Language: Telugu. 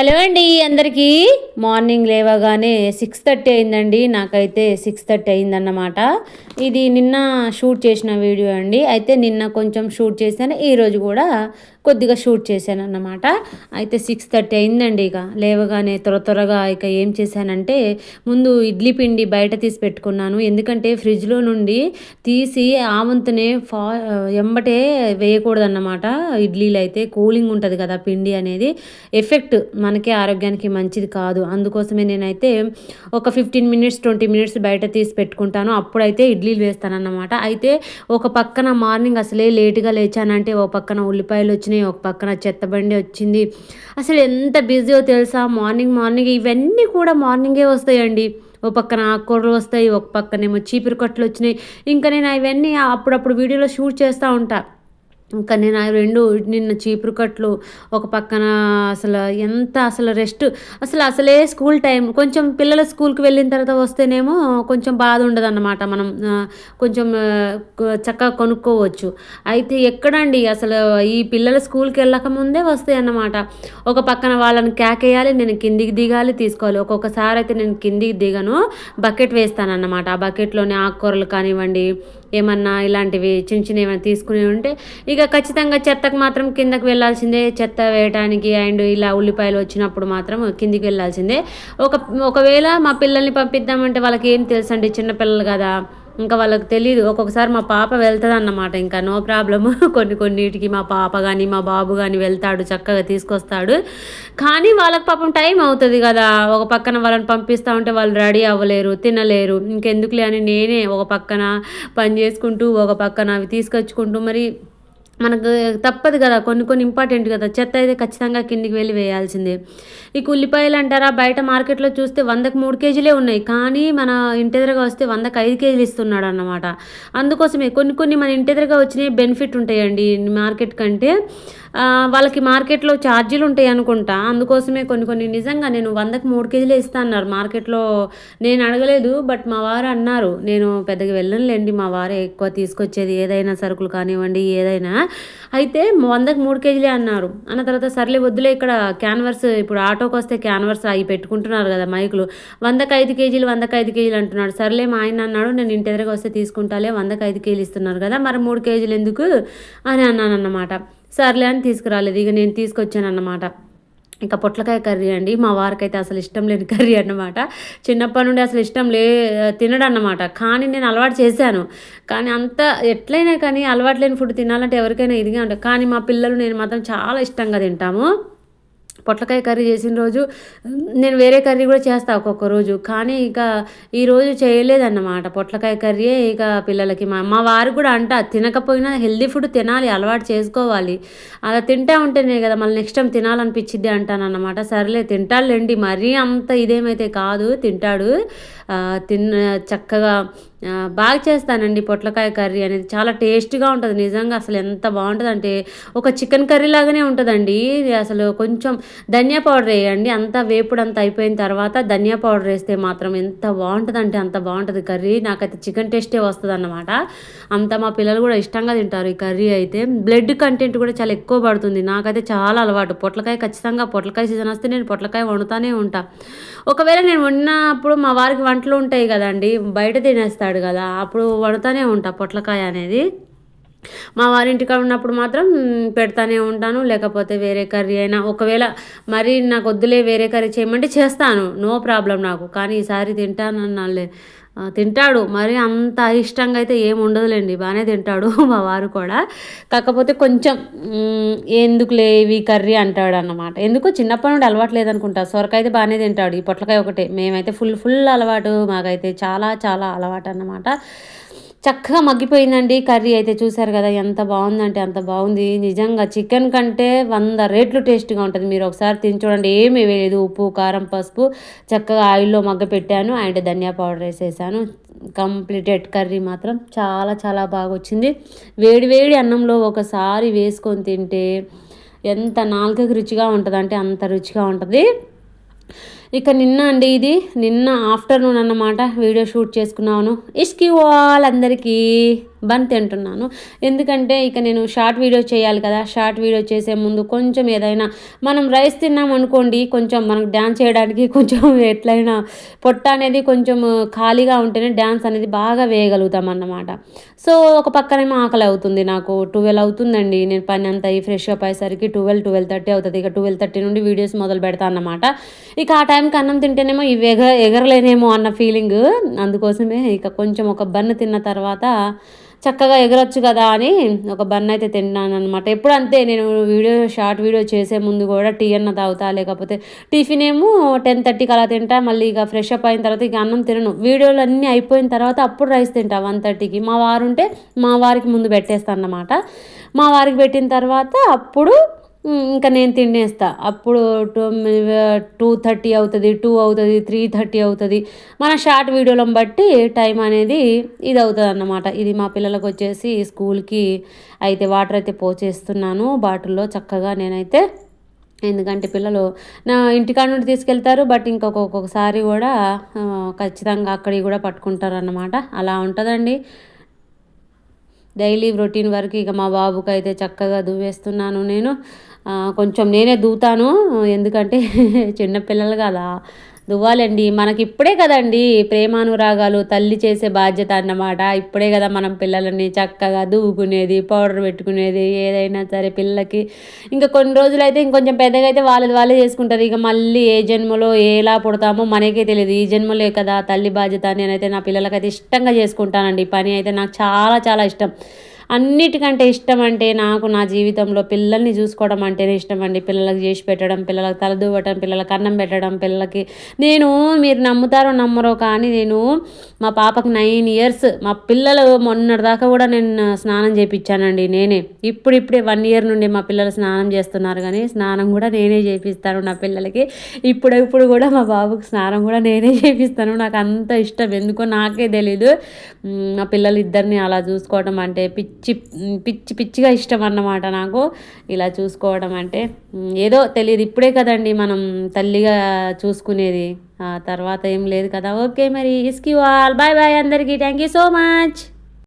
హలో అండి అందరికీ. మార్నింగ్ లేవగానే సిక్స్ థర్టీ అయిందండి. నాకైతే సిక్స్ థర్టీ అయిందన్నమాట. ఇది నిన్న షూట్ చేసిన వీడియో అండి. అయితే నిన్న కొంచెం షూట్ చేశాను. ఈరోజు కూడా కొద్దిగా షూట్ చేశాను అన్నమాట అయితే సిక్స్ థర్టీ అయిందండి ఇక. లేవగానే త్వర త్వరగా ఇక ఏం చేశానంటే ముందు ఇడ్లీ పిండి బయట తీసి పెట్టుకున్నాను. ఎందుకంటే ఫ్రిడ్జ్లో నుండి తీసి ఆవంతనే ఫా ఎంబటే వేయకూడదన్నమాట. ఇడ్లీలు అయితే కూలింగ్ ఉంటుంది కదా పిండి అనేది. ఎఫెక్ట్ మనకే ఆరోగ్యానికి మంచిది కాదు. అందుకోసమే నేనైతే ఒక ఫిఫ్టీన్ మినిట్స్ ట్వంటీ మినిట్స్ బయట తీసి పెట్టుకుంటాను. అప్పుడైతే ఇడ్లీలు వేస్తానన్నమాట. అయితే ఒక పక్కన మార్నింగ్ అసలే లేటుగా లేచానంటే ఒక పక్కన ఉల్లిపాయలు వచ్చినాయి ఒక పక్కన చెత్తబండి వచ్చింది. అసలు ఎంత బిజీయో తెలుసా? మార్నింగ్ మార్నింగ్ ఇవన్నీ కూడా మార్నింగే వస్తాయండి. ఒక పక్కన ఆకుకూరలు వస్తాయి ఒక పక్కనేమో చీపురు కట్టలు వచ్చినాయి. ఇంకా నేను అవన్నీ అప్పుడప్పుడు వీడియోలో షూట్ చేస్తూ ఉంటాను ఇంకా నేను ఆ రెండు నిన్న చీపురు కట్లు ఒక పక్కన అసలు ఎంత అసలు రెస్ట్ అసలు అసలే స్కూల్ టైం కొంచెం పిల్లల స్కూల్కి వెళ్ళిన తర్వాత వస్తేనేమో కొంచెం బాధ ఉండదు అన్నమాట మనం కొంచెం చక్కగా కొనుక్కోవచ్చు. అయితే ఎక్కడండి అసలు ఈ పిల్లల స్కూల్కి వెళ్ళక ముందే వస్తాయి అన్నమాట. ఒక పక్కన వాళ్ళని కేకేయాలి నేను కిందికి దిగాలి తీసుకోవాలి. ఒక్కొక్కసారి అయితే నేను కిందికి దిగను బకెట్ వేస్తాను అన్నమాట ఆ బకెట్లోని ఆకుకూరలు కానివ్వండి ఏమన్నా ఇలాంటివి చిన్న చిన్న ఏమైనా తీసుకుని ఉంటే ఇక ఖచ్చితంగా చెత్తకు మాత్రం కిందకు వెళ్ళాల్సిందే. చెత్త వేయడానికి అండ్ ఇలా ఉల్లిపాయలు వచ్చినప్పుడు మాత్రం కిందికి వెళ్ళాల్సిందే. ఒక ఒకవేళ మా పిల్లల్ని పంపిద్దామంటే వాళ్ళకి ఏం తెలుసండి? చిన్నపిల్లలు కదా. ఇంకా వాళ్ళకి తెలియదు ఒక్కొక్కసారి మా పాప వెళ్తుంది అన్నమాట ఇంకా నో ప్రాబ్లమ్. కొన్ని కొన్నిటికి మా పాప కానీ మా బాబు కానీ వెళ్తాడు చక్కగా తీసుకొస్తాడు. కానీ వాళ్ళకి పాపం టైం అవుతుంది కదా. ఒక పక్కన వాళ్ళని పంపిస్తూ ఉంటే వాళ్ళు రెడీ అవ్వలేరు తినలేరు. ఇంకెందుకులే అని నేనే ఒక పక్కన పని చేసుకుంటూ ఒక పక్కన అవి తీసుకొచ్చుకుంటూ మరి మనకు తప్పదు కదా కొన్ని కొన్ని ఇంపార్టెంట్ కదా. చెత్త అయితే ఖచ్చితంగా కిందికి వెళ్ళి వేయాల్సిందే. ఈ ఉల్లిపాయలు అంటారా బయట మార్కెట్లో చూస్తే వందకు మూడు కేజీలే ఉన్నాయి. కానీ మన ఇంటి ఎదురుగా వస్తే వందకు ఐదు కేజీలు ఇస్తున్నాడు అన్నమాట అందుకోసమే కొన్ని కొన్ని మన ఇంటి దగ్గరగా వచ్చినవి బెనిఫిట్ ఉంటాయండి మార్కెట్ కంటే. వాళ్ళకి మార్కెట్లో ఛార్జీలు ఉంటాయి అనుకుంటా. అందుకోసమే కొన్ని కొన్ని నిజంగా నేను వందకు మూడు కేజీలు ఇస్తా అన్నారు. మార్కెట్లో నేను అడగలేదు బట్ మా వారు అన్నారు నేను పెద్దగా వెళ్ళనులేండి మా వారే ఎక్కువ తీసుకొచ్చేది ఏదైనా సరుకులు కానివ్వండి ఏదైనా. అయితే వందకు మూడు కేజీలే అన్నారు. అన్న తర్వాత సర్లే వద్దులే ఇక్కడ క్యాన్వర్స్ ఇప్పుడు ఆటోకి వస్తే క్యాన్వర్స్ అవి పెట్టుకుంటున్నారు కదా మైకులు. వందకు ఐదు కేజీలు వందకు ఐదు కేజీలు అంటున్నాడు. సర్లే మా ఆయన అన్నాడు నేను ఇంటి దగ్గరకు వస్తే తీసుకుంటాలే వందకు ఐదు కేజీలు ఇస్తున్నారు కదా మరి మూడు కేజీలు ఎందుకు? అని అన్నాను అన్నమాట సర్లే అని తీసుకురాలేదు. ఇక నేను తీసుకొచ్చాను అన్నమాట ఇంకా పొట్లకాయ కర్రీ అండి. మా వారికైతే అసలు ఇష్టం లేని కర్రీ అన్నమాట. చిన్నప్పటి నుండి అసలు ఇష్టం లే తినడం అన్నమాట కానీ నేను అలవాటు చేశాను. కానీ అంత ఎట్లయినా కానీ అలవాటు లేని ఫుడ్ తినాలంటే ఎవరికైనా ఇదిగా ఉంటుంది కానీ మా పిల్లలు నేను మాత్రం చాలా ఇష్టంగా తింటాము. పొట్లకాయ కర్రీ చేసిన రోజు నేను వేరే కర్రీ కూడా చేస్తా ఒక్కొక్క రోజు. కానీ ఇక ఈరోజు చేయలేదన్నమాట. పొట్లకాయ కర్రీయే ఇక పిల్లలకి మా మా వారు కూడా అంట తినకపోయినా హెల్దీ ఫుడ్ తినాలి అలవాటు చేసుకోవాలి. అలా తింటా ఉంటేనే కదా మళ్ళీ నెక్స్ట్ టైం తినాలనిపించిద్ది అంటానన్నమాట. సరేలే తింటాడులేండి. మరీ అంత ఇదేమైతే కాదు తింటాడు. తిన్న చక్కగా బాగా చేస్తానండి పొట్లకాయ కర్రీ అనేది. చాలా టేస్ట్గా ఉంటుంది. నిజంగా అసలు ఎంత బాగుంటుందంటే ఒక చికెన్ కర్రీ లాగానే ఉంటుందండి. అసలు కొంచెం ధనియా పౌడర్ వేయండి. అంతా వేపుడు అంతా అయిపోయిన తర్వాత ధనియా పౌడర్ వేస్తే మాత్రం ఎంత బాగుంటుందంటే అంత బాగుంటుంది కర్రీ. నాకైతే చికెన్ టేస్టే వస్తుంది అన్నమాట అంత మా పిల్లలు కూడా ఇష్టంగా తింటారు ఈ కర్రీ అయితే. బ్లడ్ కంటెంట్ కూడా చాలా ఎక్కువ పడుతుంది. నాకైతే చాలా అలవాటు. పొట్లకాయ ఖచ్చితంగా పొట్లకాయ సీజన్ వస్తే నేను పొట్లకాయ వండుతానే ఉంటా. ఒకవేళ నేను వండినప్పుడు మా వారికి వంటలు ఉంటాయి కదండి బయట తినేస్తాడు. కదా. అప్పుడు వండుతానే ఉంటా పొట్లకాయ అనేది. మా వారింటికాడ ఉన్నప్పుడు మాత్రం పెడతానే ఉంటాను. లేకపోతే వేరే కర్రీ అయినా ఒకవేళ మరి నాకు వద్దులే వేరే కర్రీ చేయమంటే చేస్తాను. నో ప్రాబ్లం నాకు. కానీ ఈసారి తింటానన్నాలే తింటాడు. మరి అంత ఇష్టంగా అయితే ఏమి ఉండదులేండి. బాగానే తింటాడు మా వారు కూడా. కాకపోతే కొంచెం ఎందుకులే ఇవి కర్రీ అంటాడు అన్నమాట ఎందుకు చిన్నప్పటి నుండి అలవాటు లేదనుకుంటా. సొరకాయ అయితే బాగానే తింటాడు. ఈ పొట్లకాయ ఒకటే. మేమైతే ఫుల్ ఫుల్ అలవాటు మాకైతే చాలా చాలా అలవాటు అన్నమాట చక్కగా మగ్గిపోయిందండి కర్రీ అయితే. చూసారు కదా ఎంత బాగుందంటే అంత బాగుంది. నిజంగా చికెన్ కంటే వంద రేట్లు టేస్ట్గా ఉంటుంది. మీరు ఒకసారి తిని చూడండి. ఏమీ వేయలేదు. ఉప్పు కారం పసుపు చక్కగా ఆయిల్లో మగ్గ పెట్టాను అండ్ ధనియా పౌడర్ వేసేసాను. కంప్లీటెడ్ కర్రీ మాత్రం చాలా చాలా బాగా వచ్చింది. వేడివేడి అన్నంలో ఒకసారి వేసుకొని తింటే ఎంత నాలుకకి రుచిగా ఉంటుంది అంటే అంత రుచిగా ఉంటుంది. ఇక నిన్న అండి ఇది. నిన్న ఆఫ్టర్నూన్ అన్నమాట వీడియో షూట్ చేసుకున్నాను. ఇష్కి వాళ్ళందరికీ. బన్ తింటున్నాను. ఎందుకంటే ఇక నేను షార్ట్ వీడియో చేయాలి కదా. షార్ట్ వీడియో చేసే ముందు కొంచెం ఏదైనా మనం రైస్ తిన్నాం అనుకోండి కొంచెం మనకు డ్యాన్స్ చేయడానికి కొంచెం ఎట్లయినా పొట్ట అనేది కొంచెం ఖాళీగా ఉంటేనే డ్యాన్స్ అనేది బాగా వేయగలుగుతాం అన్నమాట. సో ఒక పక్కనేమో ఆకలి అవుతుంది నాకు. ట్వెల్వ్ అవుతుందండి. నేను పని అంతా ఈ ఫ్రెష్ అప్ అయ్యేసరికి ట్వెల్వ్ ట్వెల్వ్ థర్టీ అవుతుంది. ఇక ట్వెల్వ్ థర్టీ నుండి వీడియోస్ మొదలు పెడతా అన్నమాట. ఇక ఆ టైంకి అన్నం తింటేనేమో ఇవి ఎగ ఎగరలేనేమో అన్న ఫీలింగ్. అందుకోసమే ఇక కొంచెం ఒక బన్ను తిన్న తర్వాత చక్కగా ఎగరొచ్చు కదా అని ఒక బన్ అయితే తిన్నాను అనమాట ఎప్పుడు అంతే నేను వీడియో షార్ట్ వీడియో చేసే ముందు కూడా టీ అన్న తాగుతా లేకపోతే టిఫిన్ ఏమో టెన్ థర్టీకి అలా తింటా మళ్ళీ ఇక ఫ్రెష్ అప్ అయిన తర్వాత ఇక అన్నం తినను. వీడియోలు అన్నీ అయిపోయిన తర్వాత అప్పుడు రైస్ తింటా వన్ థర్టీకి. మా వారు ఉంటే మా వారికి ముందు పెట్టేస్తాను అన్నమాట. మా వారికి పెట్టిన తర్వాత అప్పుడు ఇంకా నేను తినేస్తా. అప్పుడు టూ టూ థర్టీ అవుతుంది టూ అవుతుంది త్రీ థర్టీ అవుతుంది. మన షార్ట్ వీడియోలను బట్టి టైం అనేది ఇది అవుతుంది అన్నమాట ఇది మా పిల్లలకు వచ్చేసి స్కూల్కి అయితే వాటర్ అయితే పోచేస్తున్నాను బాటిల్లో చక్కగా నేనైతే. ఎందుకంటే పిల్లలు నా ఇంటికాడ నుండి తీసుకెళ్తారు బట్ ఇంకొక ఒక్కొక్కసారి కూడా ఖచ్చితంగా అక్కడికి కూడా పట్టుకుంటారు అన్నమాట అలా ఉంటుందండి. డైలీ రొటీన్ వరకు ఇక మా బాబుకి అయితే చక్కగా దువ్వేస్తున్నాను నేను. కొంచెం నేనే దూతాను. ఎందుకంటే చిన్నపిల్లలు కదా. దువ్వాలండి. మనకి ఇప్పుడే కదండి ప్రేమానురాగాలు తల్లి చేసే బాధ్యత అన్నమాట. ఇప్పుడే కదా మనం పిల్లలని చక్కగా దువ్వుకునేది పౌడర్ పెట్టుకునేది ఏదైనా సరే పిల్లలకి. ఇంకా కొన్ని రోజులు అయితే ఇంకొంచెం పెద్దగా అయితే వాళ్ళది వాళ్ళే చేసుకుంటారు. ఇక మళ్ళీ ఏ జన్మలో ఎలా పుడతామో మనకే తెలియదు. ఈ జన్మలే కదా తల్లి బాధ్యత నేనైతే నా పిల్లలకైతే ఇష్టంగా చేసుకుంటానండి. పని అయితే నాకు చాలా చాలా ఇష్టం. అన్నిటికంటే ఇష్టం అంటే నాకు నా జీవితంలో పిల్లల్ని చూసుకోవడం అంటేనే ఇష్టం అండి. పిల్లలకు చేసి పెట్టడం పిల్లలకు తలదూవటం పిల్లలకు అన్నం పెట్టడం పిల్లలకి నేను మీరు నమ్ముతారో నమ్మరో కానీ నేను మా పాపకు నైన్ ఇయర్స్ మా పిల్లలు మొన్నటిదాకా కూడా నేను స్నానం చేయించానండి నేనే. ఇప్పుడిప్పుడే వన్ ఇయర్ నుండి మా పిల్లలు స్నానం చేస్తున్నారు కానీ స్నానం కూడా నేనే చేపిస్తాను నా పిల్లలకి. ఇప్పుడు ఇప్పుడు కూడా మా బాబుకి స్నానం కూడా నేనే చేపిస్తాను. నాకు అంత ఇష్టం ఎందుకో నాకే తెలీదు. మా పిల్లలు ఇద్దరిని అలా చూసుకోవడం అంటే పిచ్చి పిచ్చి పిచ్చి పిచ్చిగా ఇష్టం అన్నమాట నాకు. ఇలా చూసుకోవడం అంటే ఏదో తెలియదు. ఇప్పుడే కదండి మనం తల్లిగా చూసుకునేది. తర్వాత ఏం లేదు కదా. ఓకే మరి ఇస్కి వాల్ బాయ్ బాయ్ అందరికీ. Thank you so much.